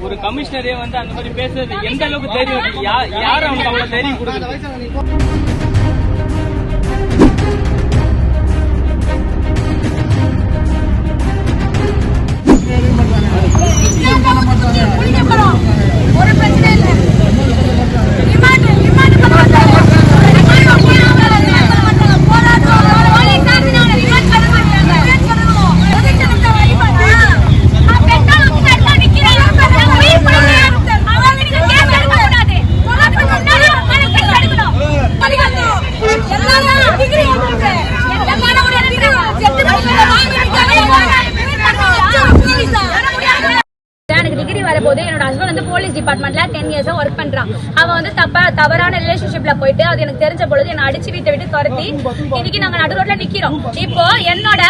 ஒரு கமிஷனரே வந்து அந்த மாதிரி பேசுறது எந்த அளவுக்கு தெரியும்? யார் அவங்க அவ்வளவு தெரியும் கொடுக்குறது ஹஸ்பண்ட் வந்து போலீஸ் டிபார்ட்மெண்ட்ல டென் இயர்ஸா ஒர்க் பண்றான். அவன் வந்து தப்பா தவறான ரிலேஷன்ஷிப்ல போயிட்டு அது எனக்கு தெரிஞ்ச பொழுது என்ன அடிச்சு வீட்டை விட்டு துரத்தி இன்னைக்கு நாங்க நடு ரோட்ல நிக்கிறோம். இப்போ என்னோட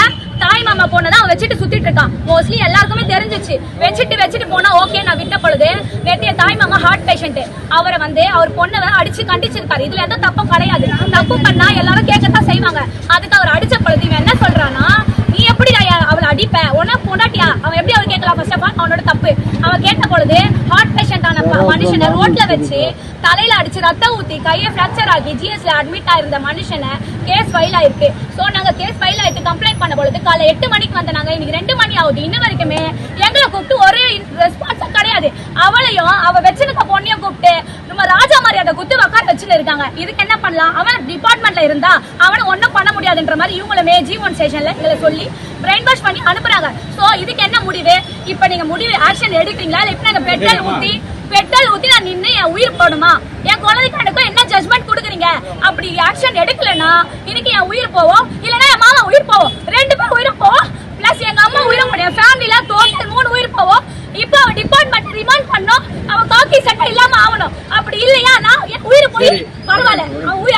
தாய் மாமா பொண்ணு தான் அவன் வச்சுட்டு சுத்திட்டு இருக்கான். மோஸ்ட்லி எல்லாருக்குமே தெரிஞ்சிச்சு. வச்சுட்டு வச்சுட்டு போனா ஓகே நான் விட்ட பொழுது நேற்று என் தாய் மாமா ஹார்ட் பேஷண்ட் அவரை வந்து அவர் பொண்ணை அடிச்சு கண்டிச்சிருக்காரு. இதுல எந்த தப்பும் கிடையாது. தப்பு பண்ணா எல்லாரும் கேட்கத்தான் செய்வாங்க. அதுக்கு அவர் அடிச்ச பொழுது இவன் என்ன சொல்றான்னா நீ எப்படி அவளை அடிப்ப? உன பொண்டாட்டியா? அவன் எப்படி அவர் கேட்கலாம் ஃபர்ஸ்ட் ஆஃப் ஆல் அவனோட தப்பு. அவன் கேட்ட பொழுது ஹார்ட் பேஷண்ட் ஆன மனுஷனை ரோட்ல வச்சு தலையில அடிச்சு ரத்தம் ஊத்தி கையை ஃபிராக்சர் ஆகி ஜிஎஸ்ல அட்மிட் ஆயிருந்த மனுஷனை கேஸ் ஃபைல் ஆயிருக்கு. சோ நாங்க கேஸ் ஃபைல் ஆயிட்டு கம்ப்ளைண்ட் பண்ண பொழுது காலை எட்டு மணிக்கு வந்த நாங்க இன்னைக்கு ரெண்டு மணி ஆகுது. இன்ன வரைக்குமே எங்களை கூப்பிட்டு ஒரு ரெஸ்பான்ஸ் கிடையாது. அவளையும் அவ வச்சிருக்க பொண்ணையும் கூப்பிட்டு நம்ம ராஜா மரியாதை குத்து உட்கார வச்சுட்டு இருக்காங்க. இதுக்கு என்ன பண்ணலாம்? அவன் டிபார்ட்மெண்ட்ல இருந்தா அவனை ஒண்ணும் பண்ண முடியாதுன்ற மாதிரி இவங்களுமே ஜி ஒன் ஸ்டேஷன்ல எங்களை சொல்லி பிரெயின் வாஷ் பண்ணி அனுப்புறாங்க. சோ இதுக்கு என்ன முடிவு? இப்ப நீங்க முடிவு ஆக்ஷன் எடுக்கிறீங்களா? இல்ல இப்ப நாங்க பெட்ரோல் ஊத்தி பெட்ரோல் ஊத்தி நான் நின்னு என் உயிர் போடுமா என் குழந்தைக்கு என்ன ஜட்மெண்ட் கொடுக்குறீங்க? அப்படி ஆக்ஷன் எடுக்கலனா இன்னைக்கு என் உயிர் போவோம். இல்லனா என் மாமா உயிர் போவோம். ரெண்டு பேரும் உயிர் போவோம். பிளஸ் எங்க அம்மா உயிர் போவோம் என் ஃபேமிலில டோட்டல் மூணு உயிர் போவோம். இப்போ டிபார்ட்மெண்ட் ரிமாண்ட் பண்ணோம். காக்கி சட்டை இல்லாம ஆகணும். அப்படி இல்லையா? நான் உயிர் போய் பரவாயில்ல.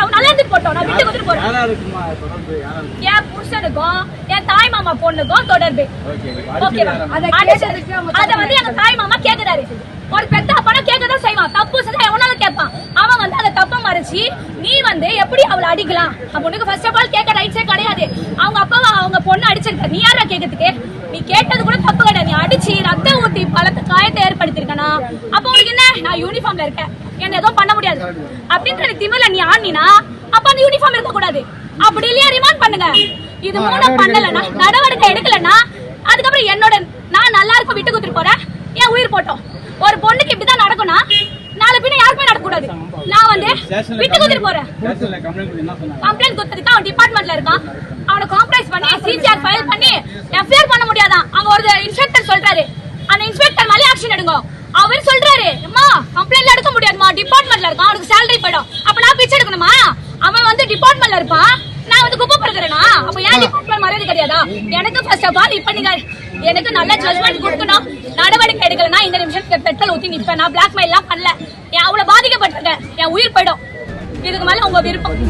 அவன் நல்லா இருந்துட்டு போட்டோம். நான் விட்டு கொடுத்துட்டு போறேன். என் புருஷனுக்கும் என் தாய் மாமா பொண்ணுக்கும் தொடர்பு. ஓகேவா? அத வந்து எங்க தாய் மாமா கேக்குறாரு. ஒரு பெத்த அப்பனா கேட்கதான் செய்வான். தப்பு செஞ்சா எவனாலும் கேட்பான். அவன் வந்து அந்த தப்ப மறைச்சு நீ வந்து எப்படி அவளை அடிக்கலாம்? பொண்ணுக்கு ஃபர்ஸ்ட் ஆஃப் ஆல் கேட்க ரைட்ஸே கிடையாது. அவங்க அப்பாவை அவங்க பொண்ணு அடிச்சிருக்க. நீ யாரா கேட்கறதுக்கு? நீ கேட்டது கூட அடிச்சு ரத்தம் ஊத்தி பலத்த காயத்தை ஏற்படுத்திருக்கனா அப்ப உனக்கு என்ன? நான் யூனிஃபார்ம்ல இருக்கேன். என்ன எதுவும் பண்ண முடியாது. அப்படின்ற திமிர்ல நீ ஆடினா அப்ப அந்த யூனிஃபார்ம் இருக்க கூடாது அப்படி இல்லையா? ரிமாண்ட் பண்ணுங்க. இது மூணு பண்ணலனா நடவடிக்கை எடுக்கலனா அதுக்கப்புறம் என்னோட நான் நல்லா இருக்க விட்டு குத்துட்டு போறேன். என் உயிர் போட்டோம். ஒரு பொண்ணுக்கு இப்படிதான் நடக்கும்னா நாளை பின்ன யாருக்குமே நடக்கக்கூடாது? நான் வந்து விட்டு குத்துட்டு போறேன். கம்ப்ளைண்ட் கொடுத்ததுக்கு அவன் டிபார்ட்மெண்ட்ல இருக்கான். அவனை காம்ப்ளைஸ் பண்ணி சிசிஆர் ஃபைல் பண்ணி எஃப்ஐஆர் பண்ண முடியாதான் அங்க ஒரு இன்ஸ்பெக்டர் சொல்றாரு அந்த இன்ஸ்பெக்டர் மேலே ஆக்ஷன் எடுங்க. அவர் சொல்றாரு அம்மா கம்ப்ளைண்ட்ல எடுக்க முடியாதுமா டிபார்ட்மெண்ட்ல இருக்கான் அவனுக்கு சேலரி போயிடும். அப்ப நான் பிச்சை எடுக்கணுமா? அவன் வந்து டிபார்ட்மெண்ட்ல இருப்பான். நான் வந்து குப்பை படுக்கிறேனா அப்ப ஏன் டிபார்ட்மெண்ட் மரியாதை கிடையாதா? எனக்கு ஃபர்ஸ்ட் ஆஃப் ஆல் இப்ப நீங்க எனக்கு நல்ல ஜட்மெண்ட் கொடுக்கணும். நடவடிக்கை எடுக்கலனா இந்த நிமிஷம் பெட்ரோல் ஊத்தி நிப்பேன். நான் பிளாக் மெயில் எல்லாம் பண்ணல. அவ்வளவு பாதிக்கப்பட்டிருக்கேன். என் உயிர் போயிடும். இதுக்கு மேல உங்க விருப்பம்.